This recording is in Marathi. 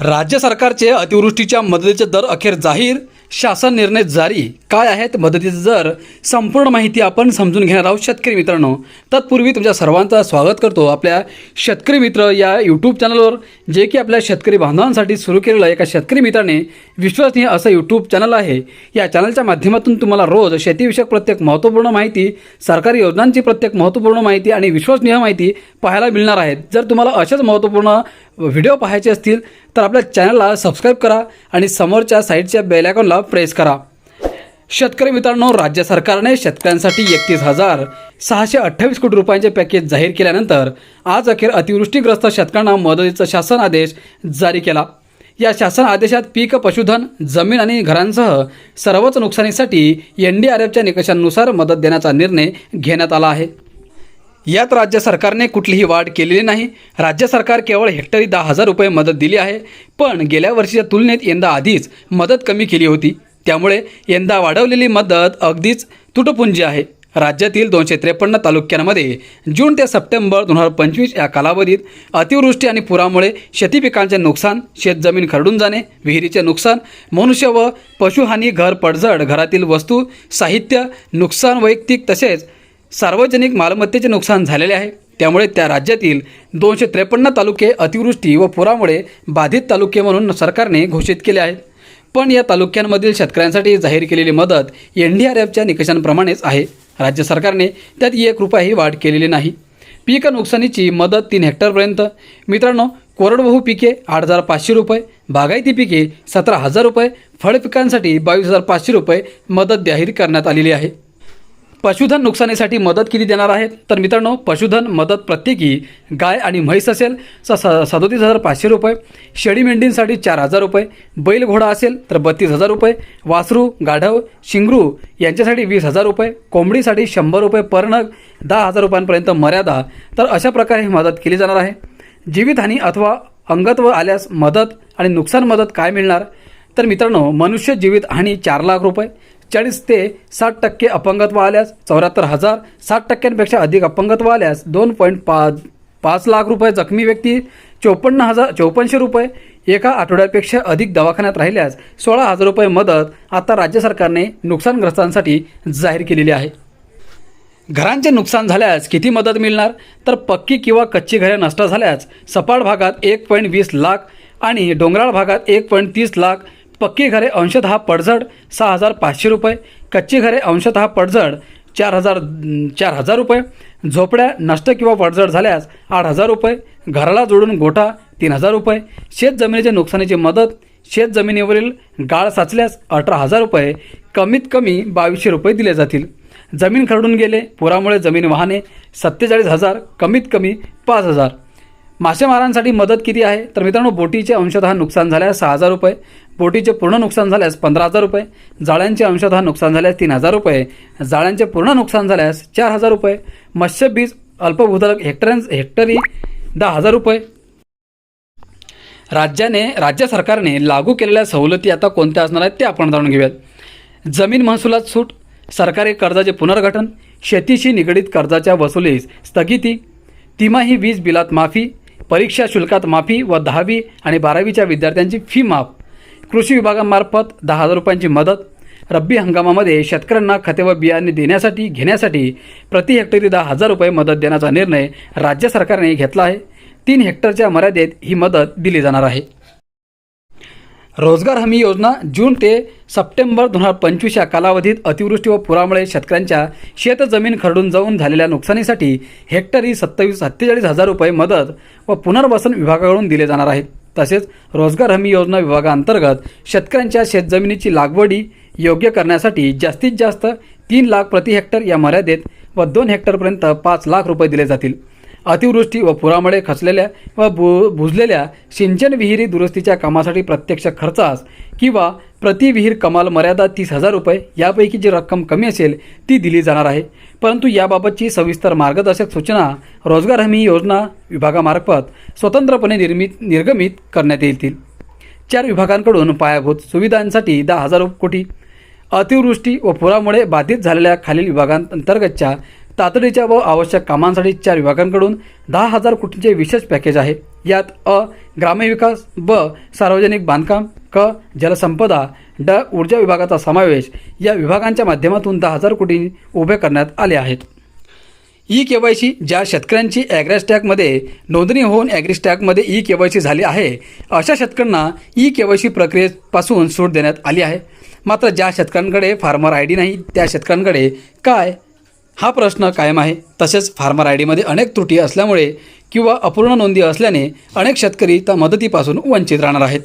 राज्य सरकारचे अतिवृष्टीच्या मदतीचे दर अखेर जाहीर. शासन निर्णय जारी. काय आहेत मदतीचे दर? संपूर्ण माहिती आपण समजून घेणार आहोत शेतकरी मित्रांनो. तत्पूर्वी तुमच्या सर्वांचं स्वागत करतो आपल्या शेतकरी मित्र या यूट्यूब चॅनलवर जे की आपल्या शेतकरी बांधवांसाठी सुरू केलेलं एका शेतकरी मित्राने विश्वसनीय असं यूट्यूब चॅनल आहे. या चॅनलच्या माध्यमातून तुम्हाला रोज शेतीविषयक प्रत्येक महत्त्वपूर्ण माहिती सरकारी योजनांची प्रत्येक महत्त्वपूर्ण माहिती आणि विश्वसनीय माहिती पाहायला मिळणार आहेत. जर तुम्हाला अशाच महत्त्वपूर्ण व्हिडिओ पाहायचे असतील तर आपल्या चॅनलला सबस्क्राईब करा आणि समोरच्या साईडच्या बेलॅकॉनला प्रेस करा. शेतकरी मित्रांनो राज्य सरकारने शेतकऱ्यांसाठी एकतीस हजार सहाशे अठ्ठावीस कोटी रुपयांचे पॅकेज जाहीर केल्यानंतर आज अखेर अतिवृष्टीग्रस्त शेतकऱ्यांना मदतीचा शासन आदेश जारी केला. या शासन आदेशात पीक पशुधन जमीन आणि घरांसह सर्वच नुकसानीसाठी एन डी आर एफच्या निकषांनुसार मदत देण्याचा निर्णय घेण्यात आला आहे. यात राज्य सरकारने कुठलीही वाढ केलेली नाही. राज्य सरकार केवळ हेक्टरी दहा हजार रुपये मदत दिली आहे. पण गेल्या वर्षीच्या तुलनेत यंदा आधीच मदत कमी केली होती. त्यामुळे यंदा वाढवलेली मदत अगदीच तुटपुंजी आहे. राज्यातील दोनशे त्रेपन्न तालुक्यांमध्ये जून ते सप्टेंबर दोन हजार पंचवीस या कालावधीत अतिवृष्टी आणि पुरामुळे शेती पिकांचे नुकसान शेतजमीन खरडून जाणे विहिरीचे नुकसान मनुष्य व पशुहानी घर पडझड घरातील वस्तू साहित्य नुकसान वैयक्तिक तसेच सार्वजनिक मालमत्तेचे नुकसान झालेले आहे. त्यामुळे त्या राज्यातील दोनशे त्रेपन्न तालुके अतिवृष्टी व पुरामुळे बाधित तालुके म्हणून सरकारने घोषित केले आहेत. पण या तालुक्यांमधील शेतकऱ्यांसाठी जाहीर केलेली मदत एन डी आर एफच्या निकषांप्रमाणेच आहे. राज्य सरकारने त्यात एक रुपयाही वाढ केलेली नाही. पीक नुकसानीची मदत तीन हेक्टरपर्यंत. मित्रांनो कोरडवाहू पिके आठ हजार पाचशे रुपये बागायती पिके सतरा हजार रुपये फळ पिकांसाठी बावीस हजार पाचशे रुपये मदत जाहीर करण्यात आलेली आहे. पशुधन नुकसानीसाठी मदत किती देणार आहेत? तर मित्रांनो पशुधन मदत प्रत्येकी गाय आणि म्हैस असेल स स सदोतीस हजार पाचशे रुपये. शेळी मेंढींसाठी चार हजार रुपये. बैल घोडा असेल तर बत्तीस हजार रुपये. वासरू गाढव शिंगरू यांच्यासाठी वीस हजार रुपये. कोंबडीसाठी शंभर रुपये. पर नग दहा हजार रुपयांपर्यंत मर्यादा. तर अशा प्रकारे ही मदत केली जाणार आहे. जीवितहानी अथवा अंगत्व आल्यास मदत आणि नुकसान मदत काय मिळणार? तर मित्रांनो मनुष्य जीवित हानी चार लाख रुपये. चाळीस ते साठ टक्के अपंगत्व आल्यास चौऱ्याहत्तर हजार साठ टक्क्यांपेक्षा अधिक अपंगत्व आल्यास दोन पॉईंट पाच पाच लाख रुपये जखमी व्यक्ती चोपन्न हजार चौपन्नशे रुपये एका आठवड्यापेक्षा अधिक दवाखान्यात राहिल्यास सोळा हजार रुपये मदत आता राज्य सरकारने नुकसानग्रस्तांसाठी जाहीर केलेली आहे. घरांचे नुकसान झाल्यास किती मदत मिळणार? तर पक्की किंवा कच्ची घरे नष्ट झाल्यास सपाट भागात एक पॉईंट वीस लाख आणि डोंगराळ भागात एक पॉईंट तीस लाख पक्की घरे अंशतः पडझड सहा हजार पाचशे रुपये. कच्ची घरे अंशतः पडझड चार हजार चार हजार रुपये. झोपड्या नष्ट किंवा पडझड झाल्यास आठ हजार रुपये. घराला जोडून गोठा तीन हजार रुपये. शेत जमिनीच्या नुकसानीची मदत शेत जमिनीवरील गाळ साचल्यास अठरा हजार रुपये. कमीत कमी बावीसशे रुपये दिले जातील. जमीन खरडून गेले पुरामुळे जमीन वाहने सत्तेचाळीस हजार कमीत कमी पाच हजार. मासेमारांसाठी मदत किती आहे? तर मित्रांनो बोटीचे अंशतः नुकसान झाल्यास सहा हजार रुपये. बोटीचे पूर्ण नुकसान झाल्यास पंधरा हजार रुपये जाळ्यांचे अंशतः नुकसान झाल्यास तीन हजार रुपये जाळ्यांचे पूर्ण नुकसान झाल्यास चार हजार रुपये मत्स्यबीज अल्पभूधारक हेक्टरन्स हेक्टरी दहा हजार रुपये. राज्याने राज्य सरकारने लागू केलेल्या सवलती आता कोणत्या असणार आहेत ते आपण जाणून घेऊयात. जमीन महसुलात सूट सरकारी कर्जाचे पुनर्गठन शेतीशी निगडीत कर्जाच्या वसुलीस स्थगिती तिमाही वीज बिलात माफी परीक्षा शुल्कात माफी व दहावी आणि बारावीच्या विद्यार्थ्यांची फी माफ. कृषी विभागामार्फत दहा हजार रुपयांची मदत रब्बी हंगामामध्ये शेतकऱ्यांना खते व बियाणे देण्यासाठी घेण्यासाठी प्रति हेक्टरी दहा हजार रुपये मदत देण्याचा निर्णय राज्य सरकारने घेतला आहे. तीन हेक्टरच्या मर्यादेत ही मदत दिली जाणार आहे. रोजगार हमी योजना जून ते सप्टेंबर दोन हजार पंचवीस या कालावधीत अतिवृष्टी व पुरामुळे शेतकऱ्यांच्या शेतजमीन खरडून जाऊन झालेल्या नुकसानीसाठी हेक्टरी सत्तावीस सत्तेचाळीस हजार रुपये मदत व पुनर्वसन विभागाकडून दिले जाणार आहेत तसेच रोजगार हमी योजना विभागाअंतर्गत शेतकऱ्यांच्या शेतजमिनीची लागवडी योग्य करण्यासाठी जास्तीत जास्त तीन लाख प्रति हेक्टर या मर्यादेत व दोन हेक्टरपर्यंत पाच लाख रुपये दिले जातील. अतिवृष्टी व पुरामुळे खचलेल्या व बु बुजलेल्या सिंचन विहिरी दुरुस्तीच्या कामासाठी प्रत्यक्ष खर्चास किंवा प्रति विहीर कमाल मर्यादा तीस हजार रुपये यापैकी जी रक्कम कमी असेल ती दिली जाणार आहे. परंतु याबाबतची सविस्तर मार्गदर्शक सूचना रोजगार हमी योजना विभागामार्फत स्वतंत्रपणे निर्मित निर्गमित करण्यात येतील. चार विभागांकडून पायाभूत सुविधांसाठी दहा हजार कोटी. अतिवृष्टी व पुरामुळे बाधित झालेल्या खालील विभागांतर्गतच्या तातडीच्या व आवश्यक कामांसाठी चार विभागांकडून दहा हजार कोटींचे विशेष पॅकेज आहे. यात अ ग्रामविकास ब सार्वजनिक बांधकाम क जलसंपदा ड ऊर्जा विभागाचा समावेश या विभागांच्या माध्यमातून दहा हजार कोटी उभे करण्यात आले आहेत. ई के वाय सी ज्या शेतकऱ्यांची ॲग्रॅस्टॅगमध्ये नोंदणी होऊन ॲग्रिस्टॅगमध्ये ई के वाय सी झाली आहे अशा शेतकऱ्यांना ई के वाय सी प्रक्रियेपासून सूट देण्यात आली आहे. मात्र ज्या शेतकऱ्यांकडे फार्मर आय डी नाही त्या शेतकऱ्यांकडे काय? हा प्रश्न कायम आहे. तसेच फार्मर आय डीमध्ये अनेक त्रुटी असल्यामुळे किंवा अपूर्ण नोंदी असल्याने अनेक शेतकरी त्या मदतीपासून वंचित राहणार आहेत.